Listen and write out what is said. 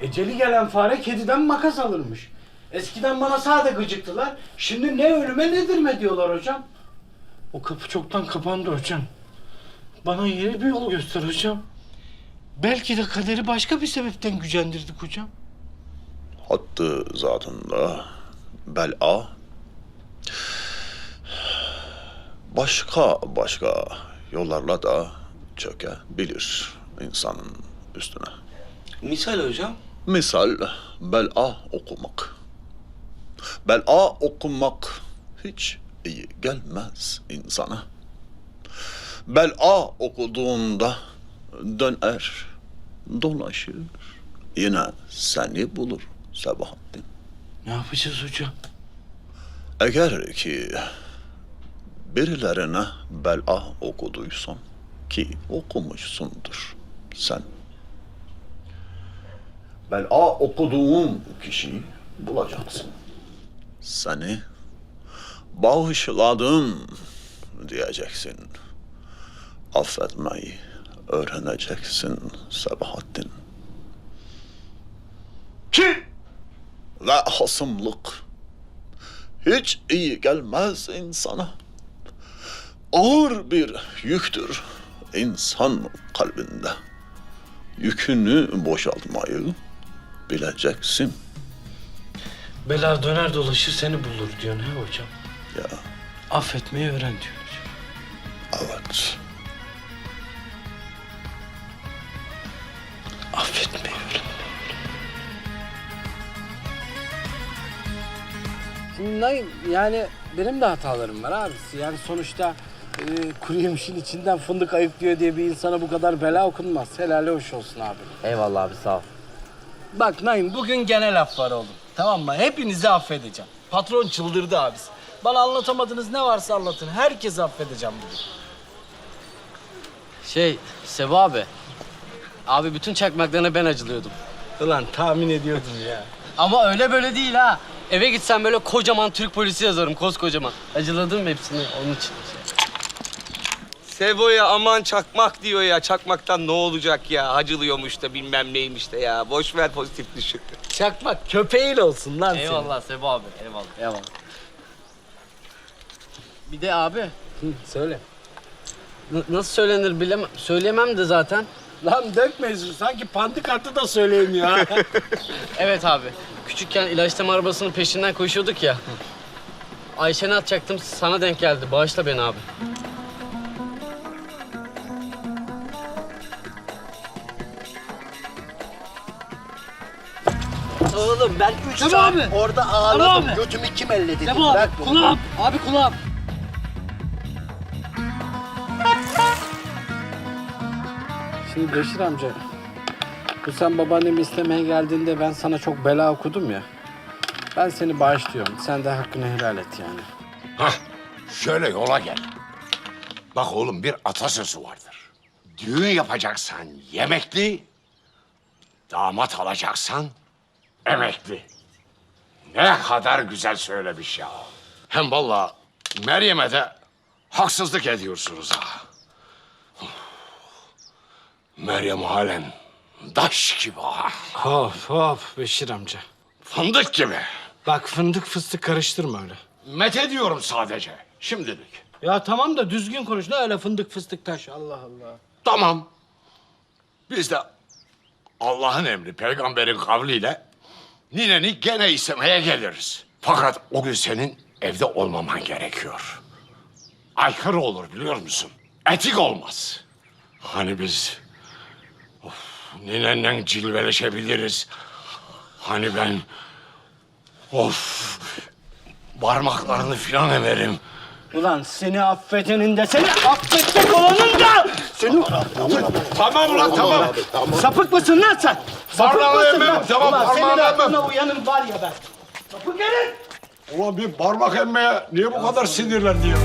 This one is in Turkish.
Eceli gelen fare kediden makas alırmış. Eskiden bana sade gıcıktılar. Şimdi ne ölüme ne dirme diyorlar hocam. O kapı çoktan kapandı hocam. Bana yeni bir yol göster hocam. Belki de kaderi başka bir sebepten gücendirdik hocam. Hattı zatında bel'a başka başka yollarla da çökebilir insanın üstüne. Misal hocam. Misal bel'a okumak. Bel'a okumak hiç iyi gelmez insana. Bel'a okuduğunda döner, dolaşır. Yine seni bulur Sabahattin. Ne yapacağız hocam? Eğer ki birilerine bel'a okuduysan ki okumuşsundur sen. Bel'a okuduğun kişiyi bulacaksın. Seni bağışladım diyeceksin. Affetmeyi öğreneceksin Sabahattin. Ki ve hasımlık hiç iyi gelmez insana. Ağır bir yüktür insan kalbinde. Yükünü boşaltmayı bileceksin Bela döner dolaşır seni bulur diyor ne hocam? ya. Affetmeyi öğren diyor hocam. Evet. Affetmeyi öğren. Şimdi Naim, yani benim de hatalarım var abisi. Yani sonuçta e, kuru yemişin içinden fındık ayıklıyor diye bir insana bu kadar bela okunmaz. Helali hoş olsun abi. Eyvallah abi sağ ol. Bak Naim bugün gene laf var oğlum. Tamam mı? Hepinizi affedeceğim. Patron çıldırdı abisi. Bana anlatamadığınız ne varsa anlatın. Herkesi affedeceğim bugün. Şey Sebu abi. Abi bütün çakmaklarına ben acılıyordum. Ulan tahmin ediyordum ya. Ama öyle böyle değil ha. Eve gitsem böyle kocaman Türk polisi yazarım koskocaman. Acıladım hepsini onun için. Sebo'ya aman çakmak diyor ya. Çakmaktan ne olacak ya? Hacılıyormuş da bilmem neymiş de ya. Boş ver pozitif düşün. Çakmak köpeğiyle olsun lan senin. Eyvallah Sebu abi eyvallah. Eyvallah. Bir de abi Hı, söyle. n- nasıl söylenir bilemem. Söyleyemem de zaten. Lan dökme yüzünü. Sanki pandikartı da söyleyemiyor ha. Evet abi. Küçükken ilaçlama arabasının peşinden koşuyorduk ya. Ayşe'ni atacaktım sana denk geldi. Bağışla beni abi. Oğlum ben üç Tamam saat abi. orada ağladım. abi. Götümü kim elledi? Sebu abi Bırak bunu. kulağım. Abi kulağım. Şimdi Beşir amca, bu sen babaannemi istemeye geldiğinde ben sana çok bela okudum ya. Ben seni bağışlıyorum. Sen de hakkını helal et yani. Hah, şöyle yola gel. Bak oğlum bir atasözü vardır. Düğün yapacaksan yemekli, damat alacaksan emekli. Ne kadar güzel söylemiş ya. Hem vallahi Meryem'e de haksızlık ediyorsunuz ha. Meryem halen daş gibi ha. Hop hop Beşir amca. Fındık gibi. Bak fındık fıstık karıştırma öyle. Met ediyorum sadece şimdilik. Ya tamam da düzgün konuş. Ne öyle fındık fıstık taş. Allah Allah. Tamam. Biz de Allah'ın emri, peygamberin kavliyle nineni gene istemeye geliriz. Fakat o gün senin evde olmaman gerekiyor. Aykırı olur biliyor musun? Etik olmaz. Hani biz of, ninenle cilveleşebiliriz. Hani ben of parmaklarını filan emerim. Ulan seni affedenin de seni affedecek olanın da seni... Tamam ulan tamam. Sapık mısın lan sen? Sapık Parmağını mısın emmem, lan? tamam, Ulan senin parmağını emmem. aklına uyanır var ya ben. Sapık herif. Ulan bir parmak emmeye niye bu kadar sinirlendi ya?